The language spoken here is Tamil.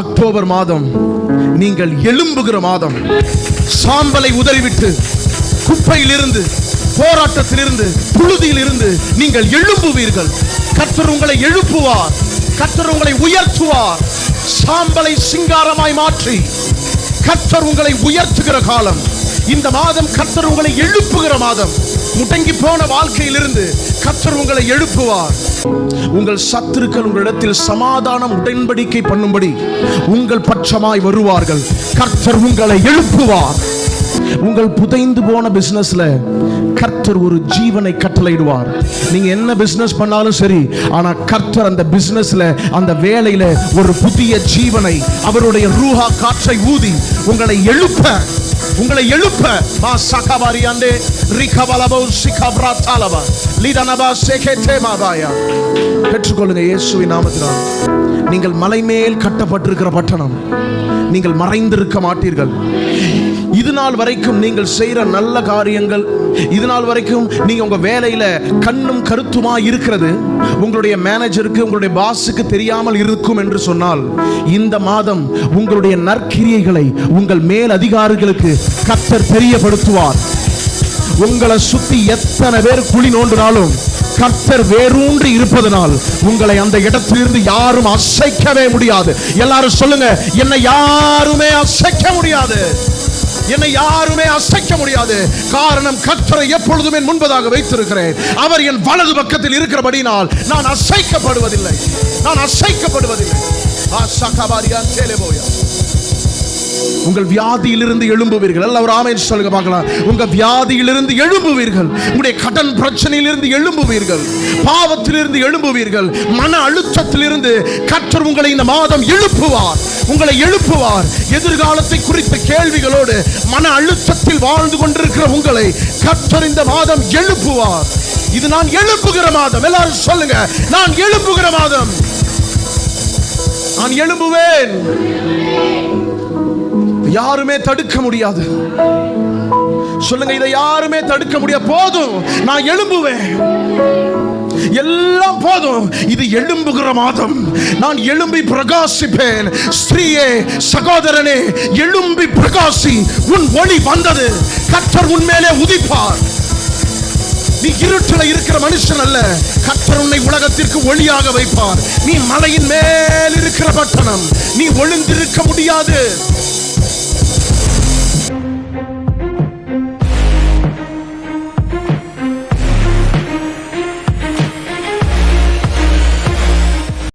அக்டோபர் மாதம் நீங்கள் எழும்புகிற மாதம். சாம்பலை உதறிவிட்டு குப்பையிலிருந்து போராட்டத்திலிருந்து புழுதியிலிருந்து நீங்கள் எழும்புவீர்கள். கத்தர் உங்களை எழுப்புவார். கத்தர் உங்களை உயர்த்துவார். சாம்பலை சிங்காரமாய் மாற்றி கற்றர் உங்களை உயர்த்துகிற காலம். இந்த மாதம் கத்தர் உங்களை எழுப்புகிற மாதம். முடங்கி போன வாழ்க்கையிலிருந்து கத்தர் உங்களை எழுப்புவார். உங்கள் சத்துருக்கள் உங்களிடத்தில் சமாதானம் உடன்படிக்கை பண்ணும்படி உங்கள் பட்சமாய் வருவார்கள். கர்த்தர் உங்களை எழுப்புவார். உங்கள் புதைந்து போன பிசினஸ்ல கர்த்தர் ஒரு ஜீவனை கட்டளையிடுவார். நீங்க என்ன பிசினஸ் பண்ணாலும் சரி ஆனா கர்த்தர் அந்த பிசினஸ்ல அந்த வேலையில ஒரு புதிய ஜீவனை அவருடைய ரூஹா காற்றை ஊதி உங்களை எழுப்ப உங்களை எழுப்ப. மா சகபாரியாண்டே ரிகபலபோ சிகப்ராத்தாலபா. லீதனபா சேகேதே மாதாயா. பெற்றுக்கொள்ளுங்க இயேசுவின் நாமத்தினால். நீங்கள் மலை மேல் கட்டப்பட்டிருக்கிற பட்டணம். நீங்கள் மறைந்திருக்க மாட்டீர்கள். இது நாள் வரைக்கும் நீங்கள் செய்கிற நல்ல காரியங்கள் இது நாள் வரைக்கும் நீங்க உங்க வேலையில கண்ணும் கருத்துமா இருக்கிறது. உங்களுடைய மேனேஜருக்கு உங்களுடைய பாஸுக்கு தெரியாமல் இருக்கும் என்று சொன்னால் இந்த மாதம் உங்களுடைய நற்கிரியைகளை உங்கள் மேல் அதிகாரிகளுக்கு கத்தர் தெரியப்படுத்துவார். உங்களை சுத்தி எத்தனை பேர் குழி நோண்டினாலும் கர்த்தர் வேரூன்றி இருப்பதனால் உங்களை அந்த இடத்திலிருந்து யாரும் அசைக்கவே முடியாது. எல்லாரும் சொல்லுங்க என்னை யாருமே அசைக்க முடியாது. என்னை யாருமே அசைக்க முடியாது. காரணம் கத்தரை எப்பொழுதுமே முன்பதாக வைத்திருக்கிறேன். அவர் என் வலது பக்கத்தில் இருக்கிறபடினால் நான் அசைக்கப்படுவதில்லை. நான் அசைக்கப்படுவதில்லை. ஆ சேலே போயா. உங்கள் வியாதியிலிருந்து எழும்புவீர்கள். அல்ல ஒரு சொல்லுங்க பார்க்கலாம். உங்க வியாதியிலிருந்து எழும்புவீர்கள். உங்களுடைய கடன் பிரச்சனையிலிருந்து எழும்புவீர்கள். பாவத்திலிருந்து எழும்புவீர்கள். மன அழுத்தத்திலிருந்து கற்றர் உங்களை இந்த மாதம் எழுப்புவார். உங்களை எழுப்புவார். எதிர்காலத்தை குறித்த கேள்விகளோடு மன அழுத்தத்தில் வாழ்ந்து கொண்டிருக்கிற உங்களை கற்றர் இந்த மாதம் எழுப்புவார். இது நான் எழுப்புகிற மாதம். எல்லாரும் சொல்லுங்க நான் எழுப்புகிற மாதம். நான் எழும்புவேன். யாருமே தடுக்க முடியாது. சொல்லுங்க இதை யாருமே தடுக்க முடியாது. போதும் நான் எழும்புவேன். எல்லாம் போதும். இது எழும்புகிற மாதம். நான் எழும்பி பிரகாசிப்பேன். ஸ்திரீயே சகோதரனே எழும்பி பிரகாசி உன் ஒளி வந்தது. கற்றர் உன்மேலே உதிப்பார். நீ இருட்டில் இருக்கிற மனுஷன் அல்ல. கற்றர் உன்னை உலகத்திற்கு ஒளியாக வைப்பார். நீ மலையின் மேல் இருக்கிற பட்டணம். நீ ஒளிந்திருக்க முடியாது.